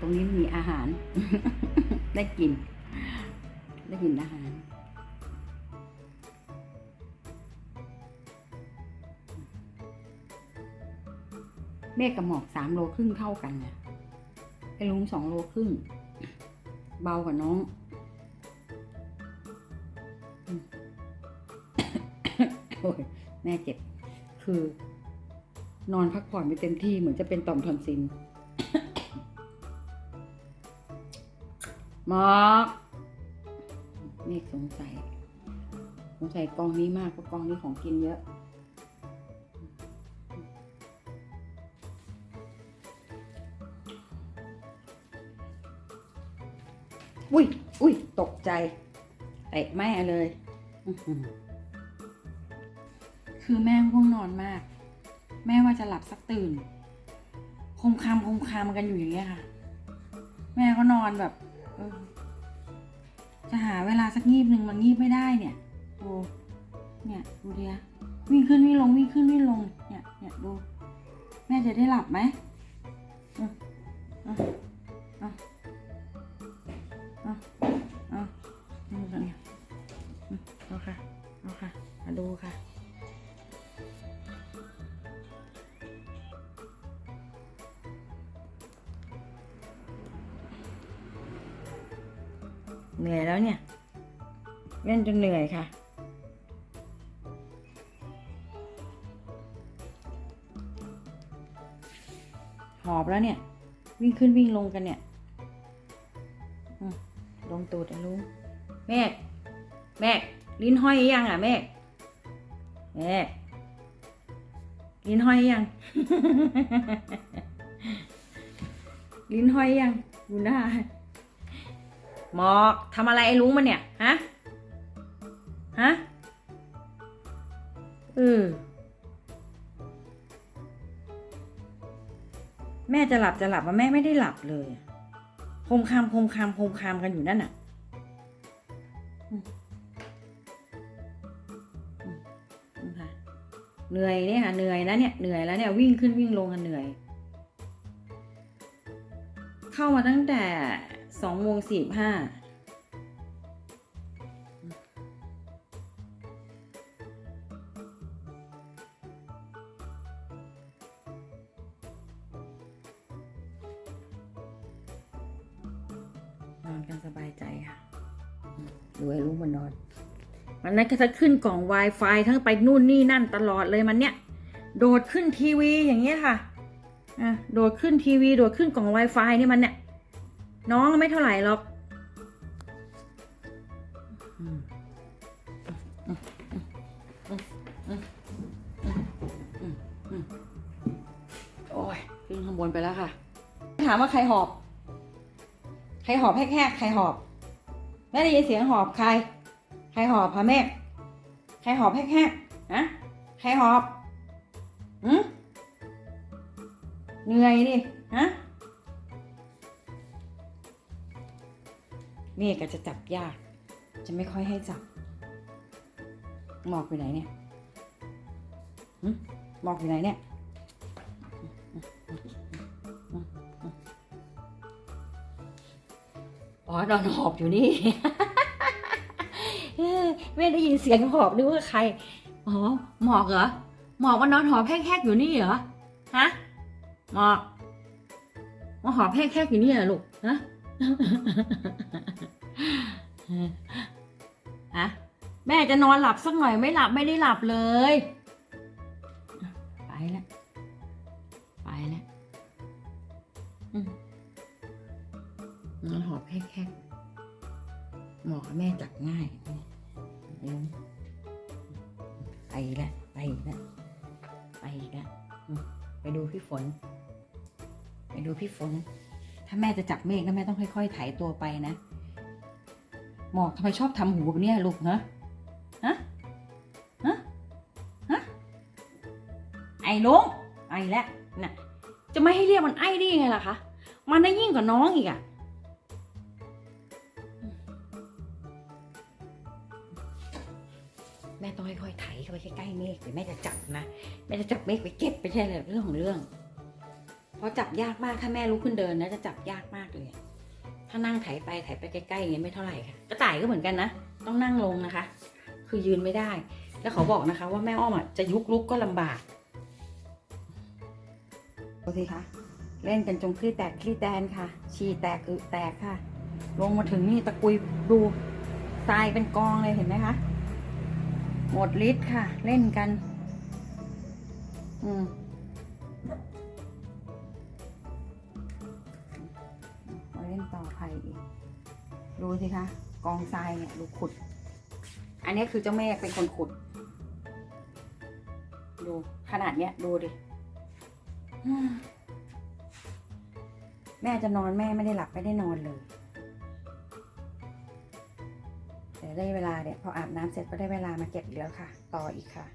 ตรงนี้มีอาหาร ได้กิน ได้กินอาหาร เมฆกับหมอกสามโลครึ่งเท่ากันนะไอ้ลุงสองโลครึ่ง เบากว่าน้องโอ้ยแม่เจ็บ คือนอนพักผ่อนไม่เต็มที่เหมือนจะเป็นต่อมทอนซิล มอกเมฆสงสัยสงสัยกองนี้มากเพราะกองนี้ของกินเยอะ อุ้ยอุ้ยตกใจเตะแม่เลย คือแม่ง่วงนอนมาก แม่ว่าจะหลับสักตื่น คมคำคมคำกันอยู่อย่างเงี้ยค่ะ แม่ก็นอนแบบ จะหาเวลาสักงีบหนึ่งมันงีบไม่ได้เนี่ยดูเนี่ยดูเดียวิ่งขึ้นวิ่งลงวิ่งขึ้นวิ่งลงเนี่ยเนี่ยดูแม่จะได้หลับไหมอืมอืมอืออือืมดูเนี่ยอืมเอาค่ะเอาค่ะมาดูค่ะ เหนื่อยแล้วเนี่ยเล่นจนเหนื่อยค่ะ หอบแล้วเนี่ย วิ่งขึ้นวิ่งลงกันเนี่ยลงตูดอะลุงแม่แม่ลิ้นห้อยยังอะแม่แม่ลิ้นห้อยยัง ลิ้นห้อยยังดูหน้า หมอกทำอะไรไอ้ลุงมันเนี่ย ฮะ ฮะเออแม่จะหลับจะหลับมาแม่ไม่ได้หลับเลยโคมคามโคมคามโคมคามกันอยู่นั่นน่ะอืมอืมอืมค่ะเหนื่อยเนี่ยค่ะเหนื่อยนะเนี่ยเหนื่อยแล้วเนี่ยวิ่งขึ้นวิ่งลงกันเหนื่อย เข้ามาตั้งแต่ สองโมงสี่ห้านอนกันสบายใจค่ะดูไอ้ลูกมันนอนมันนั้นก็จะขึ้นกล่อง Wi-Fi ทั้งไปนู่นนี่นั่นตลอดเลยมันเนี่ยโดดขึ้นทีวีอย่างเงี้ยค่ะอะโดดขึ้นทีวี โดดขึ้นกล่อง Wi-Fi นี่มันเนี่ย น้องไม่เท่าไหร่หรอกโอ้ยขึ้นข้างบนไปแล้วค่ะ ถามว่าใครหอบ ใครหอบแค่ใครหอบแม่ได้ยินเสียงหอบใคร ใครหอบพะแม่ใครหอบแค่ฮะใครหอบอืมเหนื่อยดิฮะ เมฆก็จะจับยาก จะไม่ค่อยให้จับ หมอกอยู่ไหนเนี่ยหมอกอยู่ไหนเนี่ยอ๋อนอนหอบอยู่นี่เอ้ยไม่ได้ยินเสียงหอบนึกว่าใคร อ๋อ หมอกเหรอ หมอกมันนอนหอบแพกๆอยู่นี่เหรอ ฮะ หมอกมาหอบแพกๆอยู่นี่เหรอลูก ฮะ ฮะแม่จะนอนหลับสักหน่อยไม่หลับไม่ได้หลับเลย ไปแล้วไปแล้วอนอนหอบแค่ๆหมอแม่จับง่ายไปแล้วไปแล้วไปแล้วไปดูพี่ฝน ไปดูพี่ฝน ถ้าแม่จะจับเมฆนะแม่ต้องค่อยๆไถตัวไปนะ หมอกทำไมชอบทำหูแบบเนี้ยลูกฮะฮะฮะฮะไอ้ลุงไอ้แล้วน่ะจะไม่ให้เรียกมันไอ้ได้ยังไงล่ะคะมันได้ยิ่งกว่าน้องอีกอะแม่ต้องค่อยๆไถเข้าไปใกล้ๆเมฆเดี๋ยวแม่จะจับนะแม่จะจับเมฆไปเก็บไปใช่เลยเรื่องของเรื่องเพราะจับยากมากถ้าแม่ลุกขึ้นเดินนะจะจับยากมากเลย ถ้านั่งไถไปไถไปใกล้ๆอย่างเงี้ยไม่เท่าไหร่ค่ะกระต่ายก็เหมือนกันนะ ต้องนั่งลงนะคะ คือยืนไม่ได้ แล้วเขาบอกนะคะ ว่าแม่อ้อมอะจะยุกลุกก็ลำบากดูสิคะเล่นกันจงคลี่แตกคลี่แตนค่ะ ฉี่แตกอึแตกค่ะ ลงมาถึงนี่ตะกุยดูทรายเป็นกองเลยเห็นไหมคะหมดฤทธิ์ค่ะ เล่นกัน อืม ต่อไผ่อีกดูสิคะกองทรายเนี่ยดูขุด อันนี้คือเจ้าแม่เป็นคนขุด ดูขนาดเนี้ยดูดิแม่จะนอนแม่ไม่ได้หลับไม่ได้นอนเลย แต่ได้เวลาเนี่ยพออาบน้ำเสร็จก็ได้เวลามาเก็บอีกแล้วค่ะ ต่ออีกค่ะ